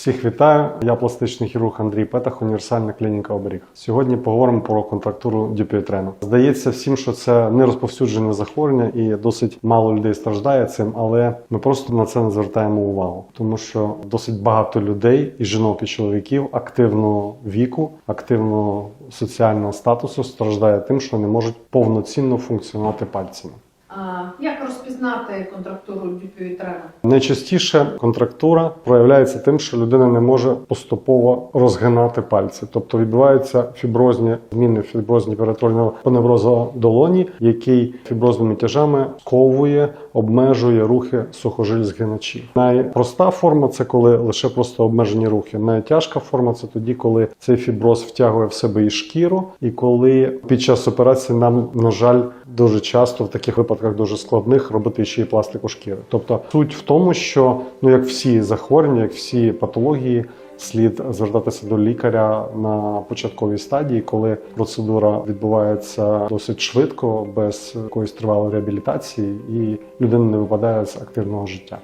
Всіх вітаю. Я пластичний хірург Андрій Петах, універсальна клініка оберіг. Сьогодні поговоримо про контрактуру дюпіотрену. Здається всім, що це не розповсюджене захворювання і досить мало людей страждає цим, але ми просто на це не звертаємо увагу, тому що досить багато людей, і жінок, і чоловіків активного віку, активного соціального статусу страждає тим, що не можуть повноцінно функціонувати пальцями. Як розпізнати контрактуру дюпіотрена? Найчастіше контрактура проявляється тим, що людина не може поступово розгинати пальці, тобто відбуваються фіброзні зміни фіброзні периторіального поневрозу долоні, який фіброзними тяжами сковує, обмежує рухи сухожиль згиначів. Найпроста форма це коли лише просто обмежені рухи. Найтяжка форма це тоді, коли цей фіброз втягує в себе і шкіру, і коли під час операції нам, на жаль, дуже часто в таких випадках дуже складних робити ще й пластику шкіри. Тобто суть в тому, що ну як всі захворювання, як всі патології. Слід звертатися до лікаря на початковій стадії, коли процедура відбувається досить швидко, без якоїсь тривалої реабілітації, і людина не випадає з активного життя.